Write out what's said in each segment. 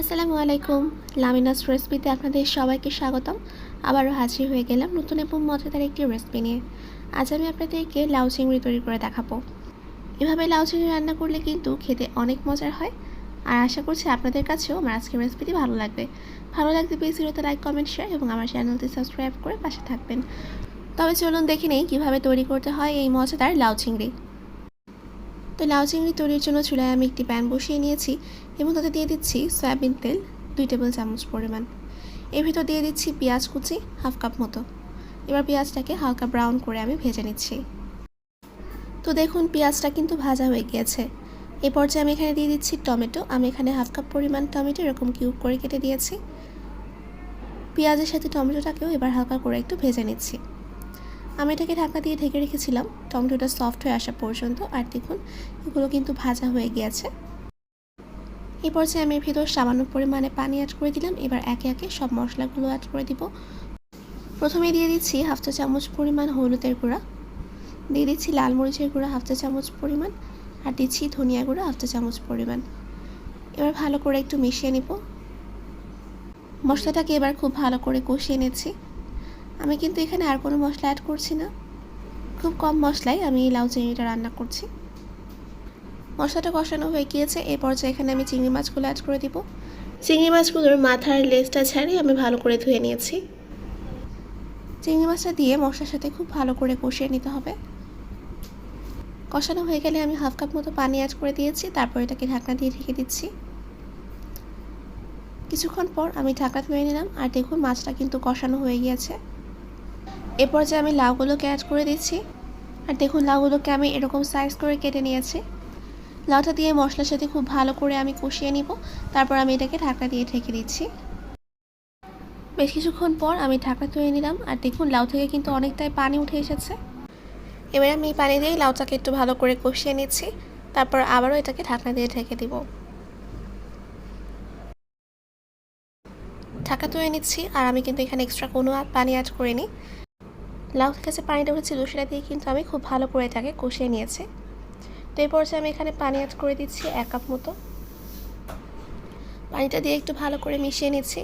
আসসালামু আলাইকুম লামিনাস রেসিপিতে আপনাদের সবাইকে স্বাগতম। আবারও হাজির হয়ে গেলাম নতুন এবং মজাদার একটি রেসিপি নিয়ে। আজ আমি আপনাদেরকে লাউ চিংড়ি তৈরি করে দেখাবো। এভাবে লাউ চিংড়ি রান্না করলে কিন্তু খেতে অনেক মজার হয়। আর আশা করছি আপনাদের কাছেও আমার আজকের রেসিপিটি ভালো লাগবে। ভালো লাগলে প্লিজ ভিডিওতে লাইক কমেন্ট শেয়ার এবং আমার চ্যানেলটি সাবস্ক্রাইব করে পাশে থাকবেন। তবে চলুন দেখে নেই কীভাবে তৈরি করতে হয় এই মজাদার লাউ চিংড়ি। তো লাউ চিংড়ি তৈরির জন্য চুলায় আমি একটি প্যান বসিয়ে নিয়েছি এবং তাতে দিয়ে দিচ্ছি সয়াবিন তেল দুই টেবিল চামচ পরিমাণ। এর ভিতর দিয়ে দিচ্ছি পেঁয়াজ কুচি হাফ কাপ মতো। এবার পেঁয়াজটাকে হালকা ব্রাউন করে আমি ভেজে নিচ্ছি। তো দেখুন পেঁয়াজটা কিন্তু ভাজা হয়ে গিয়েছে। এই পর্যায়ে আমি এখানে দিয়ে দিচ্ছি টমেটো। আমি এখানে হাফ কাপ পরিমাণ টমেটো এরকম কিউব করে কেটে দিয়েছি। পেঁয়াজের সাথে টমেটোটাকেও এবার হালকা করে একটু ভেজে নিচ্ছি। আমি এটাকে ঢাকা দিয়ে ঢেকে রেখেছিলাম। টমেটোটা সফট হয়ে আসা পর্যন্ত। আর দেখুন, এগুলো কিন্তু ভাজা হয়ে গিয়েছে। এই পর্যায়ে আমি ভিতর সামান্য পরিমাণে পানি অ্যাড করে দিলাম। এবার একে একে সব মশলাগুলো অ্যাড করে দিব। প্রথমে দিয়ে দিচ্ছি হাফ চা চামচ পরিমাণ হলুদের গুঁড়া। দিয়ে দিচ্ছি লাল মরিচের গুঁড়া হাফ চা চামচ পরিমাণ। আর দিচ্ছি ধনিয়া গুঁড়া হাফ চা চামচ পরিমাণ। এবার ভালো করে একটু মিশিয়ে নিব। মশলাটাকে এবার খুব ভালো করে কষিয়ে নিচ্ছি। আমি কিন্তু এখানে আর কোনো মশলা অ্যাড করছি না। খুব কম মশলায় আমি লাউ চিংড়িটা রান্না করছি। মশলাটা কষানো হয়ে গিয়েছে এই পর্যায়ে এখানে আমি চিংড়ি মাছগুলো অ্যাড করে দিব। চিংড়ি মাছগুলোর মাথার লেজটা ছাড়িয়ে আমি ভালো করে ধুয়ে নিয়েছি। চিংড়ি মাছটা দিয়ে মশলার সাথে খুব ভালো করে কষিয়ে নিতে হবে। কষানো হয়ে গেলে আমি হাফ কাপ মতো পানি অ্যাড করে দিয়েছি, তারপর এটাকে ঢাকনা দিয়ে ঢেকে দিচ্ছি। কিছুক্ষণ পর আমি ঢাকা ধুয়ে নিলাম, আর দেখুন মাছটা কিন্তু কষানো হয়ে গিয়েছে। এ পর্যায়ে আমি লাউগুলোকে অ্যাড করে দিচ্ছি। আর দেখুন, লাউগুলোকে আমি এরকম সাইজ করে কেটে নিয়েছি। লাউটা দিয়ে মশলার সাথে খুব ভালো করে আমি কষিয়ে নিব। তারপর আমি এটাকে ঢাকা দিয়ে ঢেকে দিচ্ছি। বেশ কিছুক্ষণ পর আমি ঢাকা তুলে নিলাম। আর দেখুন, লাউ থেকে কিন্তু অনেকটাই পানি উঠে এসেছে। এবার আমি এই পানি দিয়ে লাউটাকে একটু ভালো করে কষিয়ে নিচ্ছি। তারপর আবারও এটাকে ঢাকনা দিয়ে ঢেকে দিব। ঢাকা তুলে নিচ্ছি। আর আমি কিন্তু এখানে এক্সট্রা কোনো পানি অ্যাড করিনি। লাউ যে পানিটা উঠেছিল সেটা দিয়ে কিন্তু আমি খুব ভালো করে এটাকে কষিয়ে নিয়েছি। তো এই পর্যায়ে আমি এখানে পানি অ্যাড করে দিচ্ছি এক কাপ মতো। পানিটা দিয়ে একটু ভালো করে মিশিয়ে নিচ্ছি।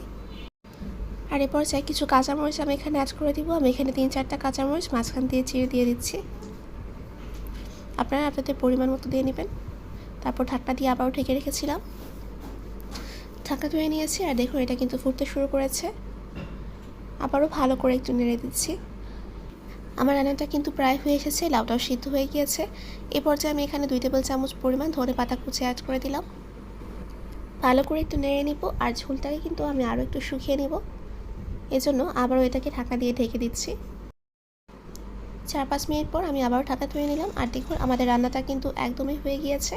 আর এ পর্যায়ে কিছু কাঁচামরিচ আমি এখানে অ্যাড করে দিব। আমি এখানে তিন চারটা কাঁচামরিচ মাঝখান দিয়ে চিড়ে দিয়ে দিচ্ছি। আপনারা আপনাদের পরিমাণ মতো দিয়ে নেবেন। তারপর ঢাকটা দিয়ে আবারও ঢেকে রেখেছিলাম। ঢাকা ধুয়ে নিয়েছি আর দেখুন, এটা কিন্তু ফুটতে শুরু করেছে। আবারও ভালো করে একটু নেড়ে দিচ্ছি। আমার রান্নাটা কিন্তু প্রায় হয়ে এসেছে, লাউটাও সিদ্ধ হয়ে গিয়েছে। এ পর্যায়ে আমি এখানে দুই টেবিল চামচ পরিমাণ ধনে পাতা কুচি অ্যাড করে দিলাম। ভালো করে একটু নেড়ে নিব আর ঝোলটাকে কিন্তু আমি আরও একটু শুকিয়ে নেব। এজন্য আবারও এটাকে ঢাকা দিয়ে ঢেকে দিচ্ছি। চার পাঁচ মিনিট পর আমি আবারও ঢাকা ধুয়ে নিলাম আর দেখুন আমাদের রান্নাটা কিন্তু একদমই হয়ে গিয়েছে।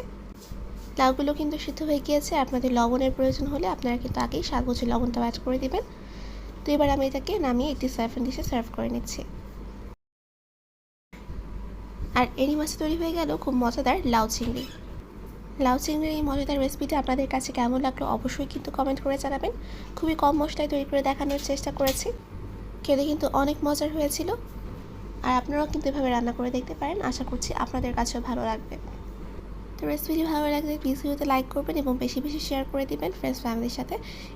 লাউগুলো কিন্তু সিদ্ধ হয়ে গিয়েছে, আপনাদের লবণের প্রয়োজন হলে আপনারা কিন্তু আগেই বুঝে লবণটা অ্যাড করে দেবেন। তো এবার আমি এটাকে নামিয়ে একটি সার্ভিং ডিশে সার্ভ করে নিচ্ছি। আর এরই মাছে তৈরি হয়ে গেল খুব মজাদার লাউ চিংড়ি। লাউ চিংড়ির এই মজাদার রেসিপিটা আপনাদের কাছে কেমন লাগল অবশ্যই কিন্তু কমেন্ট করে জানাবেন। খুবই কম মশলায় তৈরি করে দেখানোর চেষ্টা করেছি। খেতে কিন্তু অনেক মজার হয়েছিল। আর আপনারাও কিন্তু এভাবে রান্না করে দেখতে পারেন। আশা করছি আপনাদের কাছেও ভালো লাগবে। তো রেসিপিটি ভালো লাগলে প্লিজ ভিডিওতে লাইক করবেন এবং বেশি বেশি শেয়ার করে দিবেন ফ্রেন্ডস ফ্যামিলির সাথে।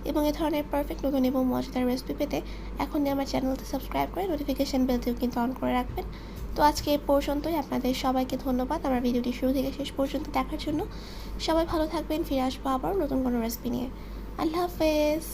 এবং এ ধরনের পারফেক্ট নতুন এবং মজাদার রেসিপি পেতে এখনই আমার চ্যানেলটি সাবস্ক্রাইব করে নোটিফিকেশান বেলটিও কিন্তু অন করে রাখবেন। তো আজকে এই পর্যন্তই। আপনাদের সবাইকে ধন্যবাদ। আমার ভিডিওটি শুরু থেকে শেষ পর্যন্ত দেখার জন্য। সবাই ভালো থাকবেন, ফিরে আসব আবার নতুন কোনো রেসিপি নিয়ে। আল্লাহ হাফেজ।